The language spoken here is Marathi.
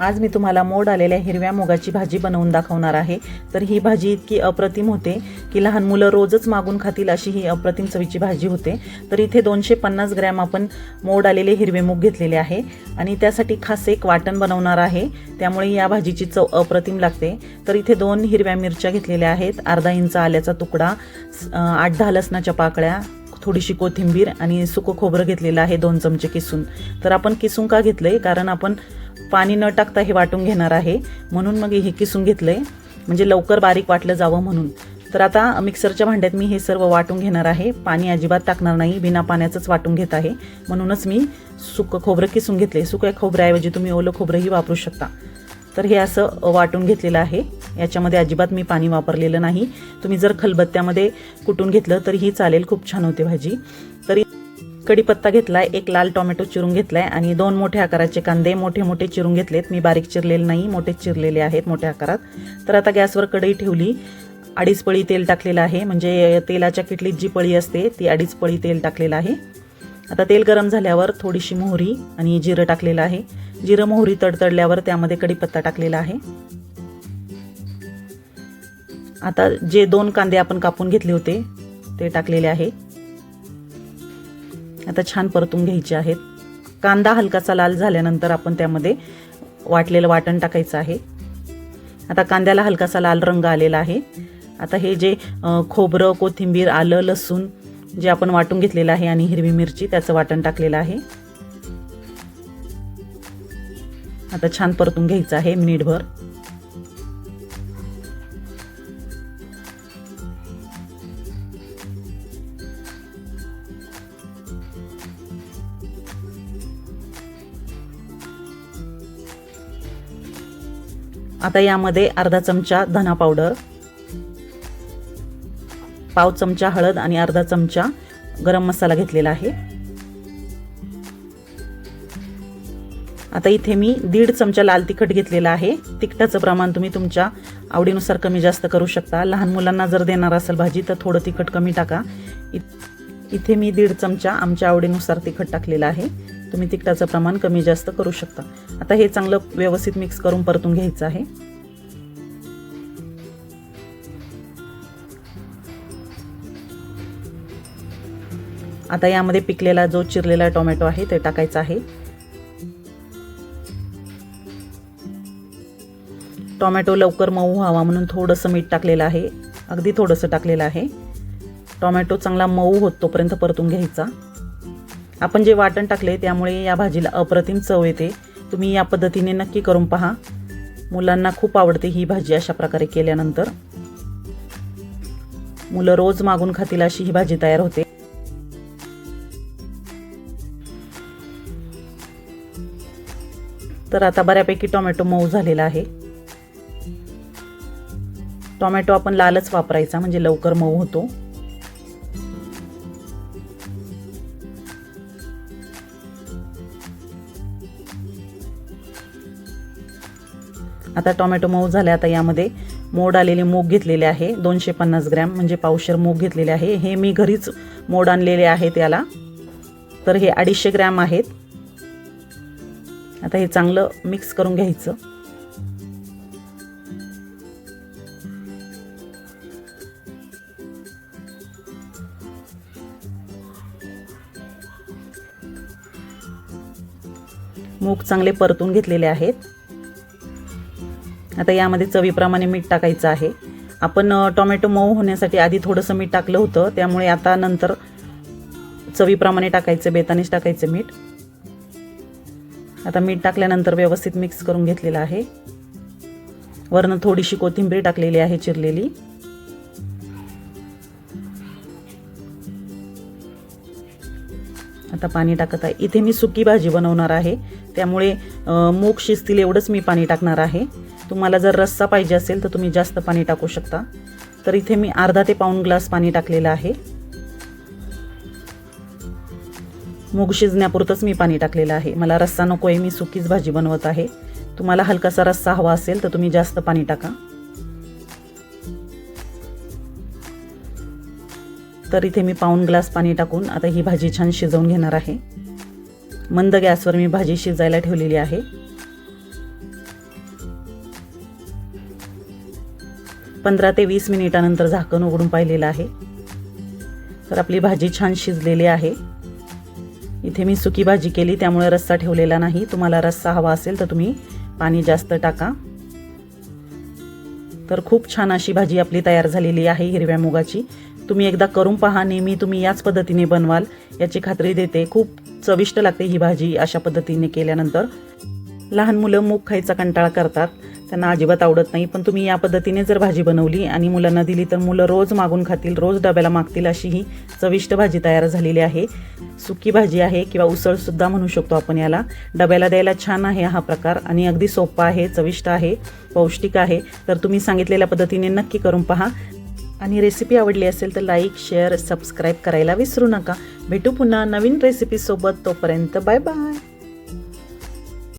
आज मी तुम्हाला मोड आलेल्या हिरव्या मुगाची भाजी बनवून दाखवणार आहे. तर ही भाजी इतकी अप्रतिम होते की लहान मुलं रोजच मागून खातील अशी ही अप्रतिम चवीची भाजी होते. तर इथे दोनशे पन्नास ग्रॅम आपण मोड आलेले हिरवे मूग घेतलेले आहे. आणि त्यासाठी खास एक वाटण बनवणार आहे. त्यामुळे या भाजीची चव अप्रतिम लागते. तर इथे दोन हिरव्या मिरच्या घेतलेल्या आहेत. अर्धा इंच आल्याचा तुकडा आठ दहा लसणाच्या पाकळ्या थोडीशी कोथिंबीर आणि सुकं खोबरं घेतलेलं आहे दोन चमचे किसून. तर आपण किसून का घेतलं आहे कारण आपण पाणी न टाकता हे वाटून घेणार आहे. म्हणून मग हे किसून घेतलंय. म्हणजे लवकर बारीक वाटलं जावं म्हणून. तर आता मिक्सरच्या भांड्यात मी हे सर्व वाटून घेणार आहे. पाणी अजिबात टाकणार नाही. बिना पाण्याचंच वाटून घेत आहे. म्हणूनच मी सुकं खोबरं किसून घेतले सुक्या खोबऱ्याऐवजी तुम्ही ओलं खोबरंही वापरू शकता. तर हे असं वाटून घेतलेलं आहे. याच्यामध्ये अजिबात मी पाणी वापरलेलं नाही. तुम्ही जर खलबत्त्यामध्ये कुटून घेतलं तरीही चालेल. खूप छान होते भाजी. तरी कढीपत्ता घेतलाय एक लाल टोमॅटो चिरून घेतलाय आणि दोन मोठ्या आकाराचे कांदे मोठे मोठे चिरून घेतलेत. मी बारीक चिरलेले नाही मोठे चिरलेले आहेत मोठ्या आकारात. तर आता गॅसवर कढई ठेवली. अडीच पळी तेल टाकलेलं आहे म्हणजे तेलाच्या किटलीत जी पळी असते ती अडीच पळी तेल टाकलेलं आहे. आता तेल गरम झाल्यावर थोडीशी मोहरी आणि जिरं टाकलेलं आहे. जिरं मोहरी तडतडल्यावर त्यामध्ये कढीपत्ता टाकलेला आहे. आता जे दोन कांदे आपण कापून घेतले होते ते टाकलेले आहे आता छान परतून घ्यायचे आहेत. कांदा हलकासा लाल झाल्यानंतर आपण त्यामध्ये वाटलेलं वाटण टाकायचं आहे. आता कांद्याला हलकासा लाल रंग आलेला आहे. आता हे जे खोबरं कोथिंबीर आलं लसूण जे आपण वाटून घेतलेलं आहे आणि हिरवी मिरची त्याचं वाटण टाकलेलं आहे. आता छान परतून घ्यायचं आहे मिनिटभर. आता यामध्ये अर्धा चमचा धना पावडर पाव चमचा हळद आणि अर्धा चमचा गरम मसाला घेतलेला आहे. आता इथे मी दीड चमचा लाल तिखट घेतलेला आहे. तिखटाचं प्रमाण तुम्ही तुमच्या आवडीनुसार कमी जास्त करू शकता. लहान मुलांना जर देणार असेल भाजी तर थोडं तिखट कमी टाका. इ- इथे मी दीड चमचा आमच्या आवडीनुसार तिखट टाकलेलं आहे. तुम्ही तिखटाचं प्रमाण कमी जास्त करू शकता. आता हे चांगलं व्यवस्थित मिक्स करून परतून घ्यायचं आहे. आता यामध्ये पिकलेला जो चिरलेला टोमॅटो आहे ते टाकायचा आहे. टोमॅटो लवकर मऊ व्हावा म्हणून थोडंसं मीठ टाकलेलं आहे. अगदी थोडंसं टाकलेलं आहे. टोमॅटो चांगला मऊ होत तोपर्यंत परतून घ्यायचा. आपण जे वाटण टाकले त्यामुळे या भाजीला अप्रतिम चव येते. तुम्ही या पद्धतीने नक्की करून पहा. मुलांना खूप आवडते ही भाजी अशा प्रकारे केल्यानंतर. मुलं रोज मागून खातील अशी ही भाजी तयार होते. तर आता बऱ्यापैकी टोमॅटो मऊ झालेला आहे. टोमॅटो आपण लालच वापरायचा म्हणजे लवकर मऊ होतो. आता टोमॅटो मऊ झाले आता यामध्ये मोड आलेले मूग घेतलेले आहे दोनशे पन्नास ग्रॅम म्हणजे पावशर मूग घेतलेले आहे. हे मी घरीच मोड आणलेले आहेत याला. तर हे अडीचशे ग्रॅम आहेत. आता हे चांगलं मिक्स करून घ्यायचं. मूग चांगले परतून घेतलेले आहेत. आता यामध्ये चवीप्रमाणे मीठ टाकायचं आहे. आपण टोमॅटो मऊ होण्यासाठी आधी थोडंसं मीठ टाकलं होतं. त्यामुळे आता नंतर चवीप्रमाणे टाकायचं बेतानेच टाकायचं मीठ. आता मीठ टाकल्यानंतर व्यवस्थित मिक्स करून घेतलेलं आहे. वरनं थोडीशी कोथिंबीर टाकलेली आहे चिरलेली. आता पाणी टाकत आहे. इथे मी सुकी भाजी बनवणार आहे. त्यामुळे मूग शिजतील एवढंच मी पाणी टाकणार आहे. तुम्हाला जर रस्सा पाहिजे असेल तर तुम्ही जास्त पाणी टाकू शकता. तर इथे मी अर्धा ते पाऊण ग्लास पाणी टाकलेलं आहे. मूग शिजण्यापुरतंच मी पाणी टाकलेलं आहे. मला रस्सा नको आहे मी सुकीच भाजी बनवत आहे. तुम्हाला हलकासा रस्सा हवा असेल तर तुम्ही जास्त पाणी टाका. तर इथे मी पाऊण ग्लास पाणी टाकून आता ही भाजी छान शिजवून घेणार आहे. मंद गॅसवर मी भाजी शिजायला ठेवलेली आहे. पंधरा ते वीस मिनिटानंतर झाकण उघडून पाहिलेलं आहे. तर आपली भाजी छान शिजलेली आहे. इथे मी सुकी भाजी केली त्यामुळे रस्सा ठेवलेला नाही. तुम्हाला रस्सा हवा असेल तर तुम्ही पाणी जास्त टाका. तर खूप छान अशी भाजी आपली तयार झालेली आहे हिरव्या मुगाची. तुम्ही एकदा करून पहा नेहमी तुम्ही याच पद्धतीने बनवाल. याची खात्री देते खूप चविष्ट लागते ही भाजी अशा पद्धतीने केल्यानंतर. लहान मुलं मूग खायचा कंटाळा करतात त्यांना अजिबात आवडत नाही पण तुम्ही या पद्धतीने जर भाजी बनवली आणि मुलांना दिली तर मुलं रोज मागून खातील रोज डब्याला मागतील अशी ही चविष्ट भाजी तयार झालेली आहे. सुकी भाजी आहे किंवा उसळसुद्धा म्हणू शकतो आपण याला. डब्याला द्यायला छान आहे हा प्रकार आणि अगदी सोपा आहे चविष्ट आहे पौष्टिक आहे. तर तुम्ही सांगितलेल्या पद्धतीने नक्की करून पहा. आणि रेसिपी आवडली असेल तर लाईक शेअर सबस्क्राईब करायला विसरू नका. भेटू पुन्हा नवीन रेसिपीसोबत तोपर्यंत बाय बाय